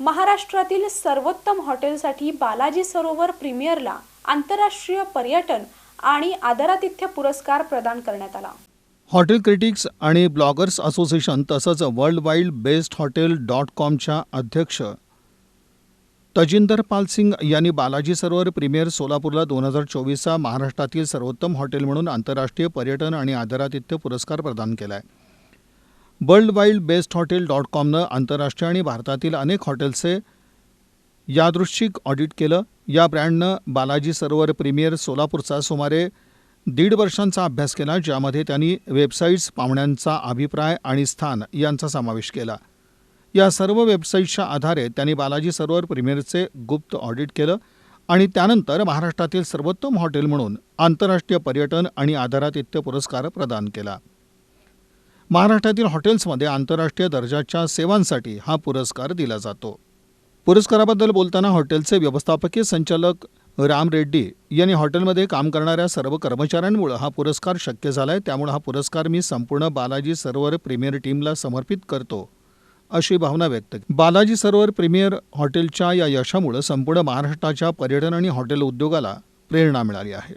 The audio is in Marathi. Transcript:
महाराष्ट्रातील सर्वोत्तम हॉटेलसाठी बालाजी सरोवर प्रीमियरला आंतरराष्ट्रीय पर्यटन आणि आदरातिथ्य पुरस्कार प्रदान करण्यात आला. हॉटेल क्रिटिक्स आणि ब्लॉगर्स असोसिएशन तसंच world wild best hotel dot कॉमच्या अध्यक्ष तजिंदर पाल सिंग यांनी बालाजी सरोवर प्रीमियर सोलापूरला दोन हजार चोवीसचा महाराष्ट्रातील सर्वोत्तम हॉटेल म्हणून आंतरराष्ट्रीय पर्यटन आणि आदरातिथ्य पुरस्कार प्रदान केला आहे world wild best hotel dot कॉमनं आंतरराष्ट्रीय आणि भारतातील अनेक हॉटेल्सचे यादृश्चिक ऑडिट केलं. या ब्रँडनं बालाजी सरोवर प्रीमियर सोलापूरचा सुमारे दीड वर्षांचा अभ्यास केला ज्यामध्ये त्यांनी वेबसाईट्स पाहुण्यांचा अभिप्राय आणि स्थान यांचा समावेश केला. या सर्व वेबसाईट्सच्या आधारे त्यांनी बालाजी सरोवर प्रीमियरचे गुप्त ऑडिट केलं आणि त्यानंतर महाराष्ट्रातील सर्वोत्तम हॉटेल म्हणून आंतरराष्ट्रीय पर्यटन आणि आदरातिथ्य पुरस्कार प्रदान केला. महाराष्ट्रातील हॉटेल्समध्ये आंतरराष्ट्रीय दर्जाच्या सेवांसाठी हा पुरस्कार दिला जातो पुरस्काराबद्दल बोलताना हॉटेलचे व्यवस्थापकीय संचालक राम रेड्डी यांनी हॉटेलमध्ये काम करणाऱ्या सर्व कर्मचाऱ्यांमुळे हा पुरस्कार शक्य झाला आहे त्यामुळे हा पुरस्कार मी संपूर्ण बालाजी सरोवर प्रीमियर टीमला समर्पित करतो अशी भावना व्यक्त केली. बालाजी सरोवर प्रीमियर हॉटेलच्या या यशामुळे संपूर्ण महाराष्ट्राच्या पर्यटन आणि हॉटेल उद्योगाला प्रेरणा मिळाली आहे